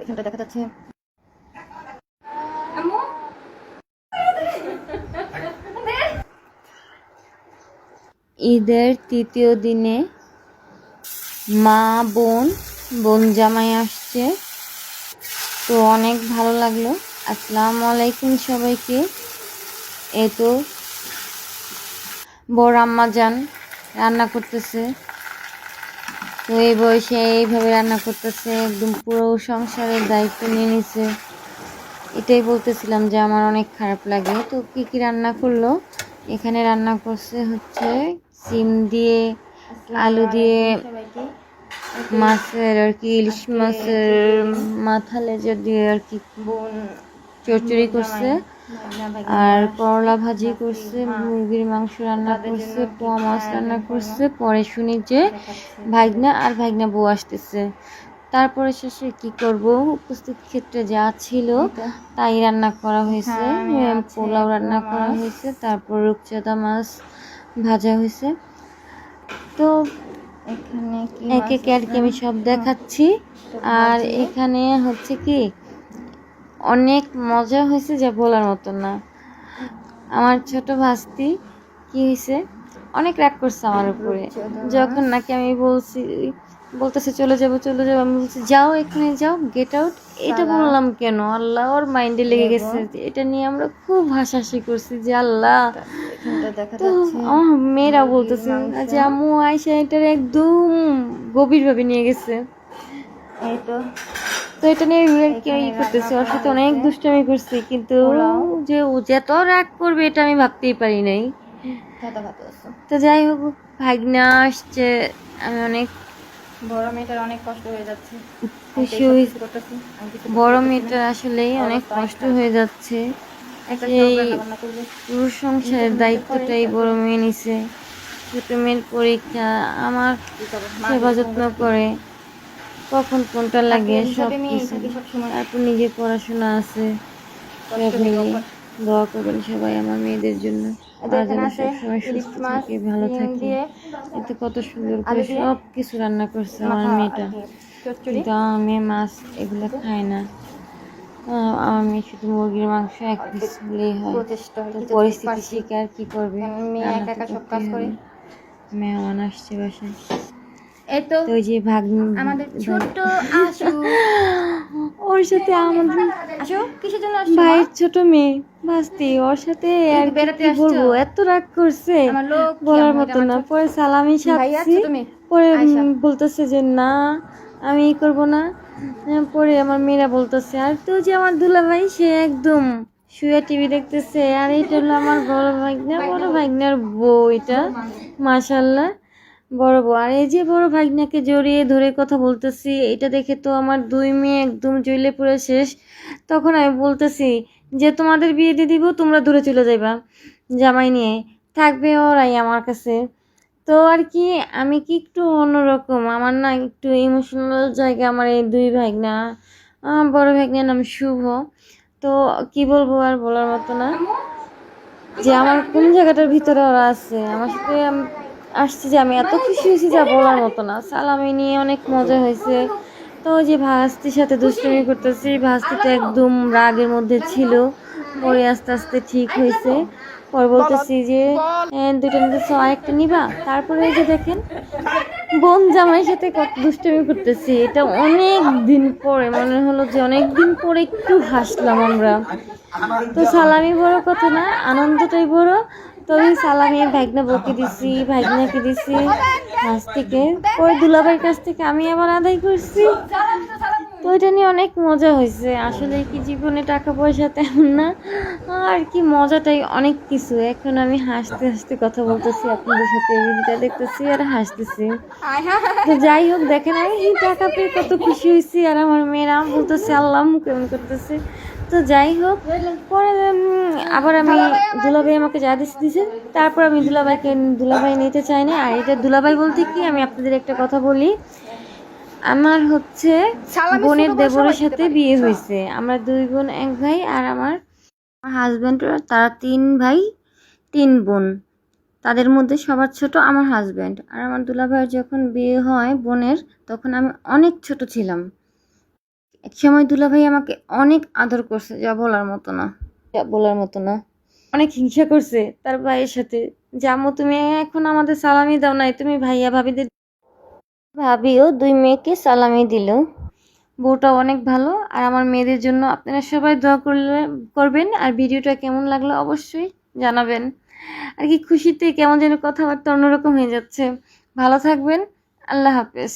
এখানটা দেখা যাচ্ছে। ঈদের তৃতীয় দিনে মা বোন বোন জামাই আসছে। তো অনেক ভালো লাগল। আসসালামু আলাইকুম সবাইকে। এ তো বড় আম্মা যান রান্না করতেছে। তো এই বয়সে এইভাবে রান্না করতেছে একদম পুরো সংসারের দায়িত্ব নিয়ে নিছে। এটাই বলতেছিলাম যে আমার অনেক খারাপ লাগে। তো কি কি রান্না করল? এখানে রান্না করছে হচ্ছে সিম দিয়ে আলু দিয়ে মাছের আর কি ইলিশ মাছের মাথা লেজা দিয়ে আর কি বোন চচ্চড়ি করছে। আর করলা ভাজি করছে মুরগির মাংস রান্না করছে পোয়া মাছ রান্না করছে পরে শুনি যে ভাগনা আর ভাগনা বউ আসতেছে। তারপরে শেষে কি করব? উপস্থিত ক্ষেত্রে যা ছিল তাই রান্না করা হয়েছে। হ্যাঁ, পোলাও রান্না করা হয়েছে তারপর রূপচাঁদা মাছ ভাজা হয়েছে। তো এখানে এক একে আর কি আমি সব দেখাচ্ছি। আর এখানে হচ্ছে কি অনেক মজা হয়েছে যা বলার মতো না। আমার ছোট ভাস্তি কি হয়েছে? অনেক রাগ করছে আমার উপরে। যখন নাকি আমি বলছি বলতেছে চলে যাব চলে যাব আমি বলছি যাও এখানে যাও গেট আউট এটা বললাম কেন? আল্লাহ ওর মাইন্ডে লেগে গেছে এটা নিয়ে আমরা খুব হাসাহাসি করছি যে আল্লাহ। তো আমার মেয়েরা বলতেছে। যে আম্মু আয়সা এটার একদম গভীরভাবে নিয়ে গেছে। এই তো। তো এটা নিয়ে ই করতেছি ওর সাথে অনেক দুষ্টামি করছি কিন্তু যে ও যত রাগ করবে এটা আমি ভাবতেই পারি নাই। তো যাই হোক ভাগনা আসছে আমি অনেক বড় মেয়েটার অনেক কষ্ট হয়ে যাচ্ছে। খুশি হয়েছি। বড় মেয়েটার আসলেই অনেক কষ্ট হয়ে যাচ্ছে। একটা সেই সব রান্না বান্না করবে। পুরো সংসারের দায়িত্বটাই বড় মেয়ে নিছে। ছোট মেয়ের পরীক্ষা আমার সেবা যত্ন করে। কখন কোনটা লাগে সব। তারপর নিজের পড়াশোনা আছে। দোয়া করবেন সবাই আমার মেয়েদের জন্য আছে সবসময় সুস্থ থাকে ভালো থাকে এতে কত সুন্দর করে সব কিছু রান্না করছে আমার মেয়েটা। কিন্তু আমার মেয়ে মাছ এগুলো খায় না আমার মেয়ে শুধু মুরগির মাংস এক পিস হলেই হয় পরিস্থিতি। শিখে আর কি করবে মেয়ে একা একা সব কাজ করে। মেহমান আসছে বাসায় ওই যে ভাগ আমাদের আশু। ওর সাথে আমাদের কিসের জন্য আসছো ভাইয়ের ছোট মেয়ে বাস্তি। ওর সাথে আর কি বেড়াতে আসছো? বলব? এত রাগ করছে। আমার লোক বলার মতো না। পরে সালামি ছোট মেয়ে পরে বলতেছে যে না আমি ই করব না। পরে আমার মেয়েরা বলতেছে আর তো যে আমার দুলা ভাই সে একদম শুয়ে টিভি দেখতেছে। আর এটা হলো আমার বড় ভাগনা বড় ভাগনার বউ এটা। মাশাল্লাহ। বড় বউ, আর এই যে বড় ভাগনাকে জড়িয়ে ধরে কথা বলতেছি, এটা দেখে তো আমার দুই মেয়ে একদম জ্বলে পড়ে শেষ। তখন আমি বলতেছি যে, তোমাদের বিয়ে দিয়ে দিব, তোমরা দূরে চলে যাইবা, জামাই নিয়ে। থাকবে ওরাই আমার কাছে। তো আর কি, আমি কি একটু অন্যরকম, আমার না একটু ইমোশনাল জায়গা আমার এই দুই ভাগনা। বড় ভাগনার নাম শুভ। তো কি বলব আর বলার মতো না, যে আমার কোন জায়গাটার ভিতরে ওরা আছে? আমার সাথে আসছে যে আমি এত খুশি হয়েছি যা বলার মতো না। সালামি নিয়ে অনেক মজা হয়েছে। তো যে ভাস্তির সাথে দুষ্টুমি করতেছি ভাস্তিটা একদম রাগের মধ্যে ছিল। পরে আস্তে আস্তে ঠিক হয়েছে। পরে বলতেছি যে "এ, দুটো নিতেছ আরেকটা নিবা? তারপরে যে দেখেন বোন জামাইয়ের সাথে কত দুষ্টুমি করতেছি। এটা অনেক দিন পরে মনে হলো যে অনেক দিন পরে একটু হাসলাম আমরা। তো সালামি বড় কথা না আনন্দটাই বড়। তবে সালামি ভাগনা বকে দিছি, ভাগনাকে দিছি কাছ থেকে। ওই দুলাভাইয়ের কাছ থেকে আমি আবার আদায় করছি। তো এটা নিয়ে অনেক মজা হয়েছে। আসলে কি জীবনে টাকা পয়সা তেমন না, আর কি মজাটাই অনেক কিছু। এখন আমি হাসতে হাসতে কথা বলতেছি, আপনাদের সাথে ভিডিওটা দেখতেছি আর হাসতেছি। তো যাই হোক, দেখেন আমি টাকা পেয়ে কত খুশি হয়েছি। আর আমার মেয়েরা বলতেছে, আল্লাহ কেমন করতেছে? তো যাই হোক পরে আবার আমি দুলাভাই আমাকে যা দিচ্ছে দিছে। তারপর আমি দুলাভাইকে দুলাভাই নিতে চাই না আর এটা দুলাভাই বলতে কি আমি আপনাদের একটা কথা বলি। আমার হচ্ছে বোনের দেবরের সাথে বিয়ে হয়েছে। আমরা দুই বোন এক ভাই আর আমার হাজব্যান্ড তারা তিন ভাই তিন বোন। তাদের মধ্যে সবার ছোট আমার হাজব্যান্ড আর আমার দুলাভাইয়ের যখন বিয়ে হয় বোনের তখন আমি অনেক ছোট ছিলাম। এক সময় দুলাভাই আমাকে অনেক আদর করছে, যা বলার মতো না। যা বলার মতো না। অনেক হিংসা করছে তার ভাইয়ের সাথে। জামু, তুমি এখন আমাদের সালামি দাও নাই, তুমি ভাইয়া ভাবিদের ভাবিও দুই মেয়েকে সালামি দিল। বউটা অনেক ভালো, আর আমার মেয়েদের জন্য আপনারা সবাই দোয়া করলে, করবেন, আর ভিডিওটা কেমন লাগল অবশ্যই জানাবেন। আর কি খুশিতে কেমন যেন কথাবার্তা অন্যরকম হয়ে যাচ্ছে। ভালো থাকবেন, আল্লাহ হাফেজ।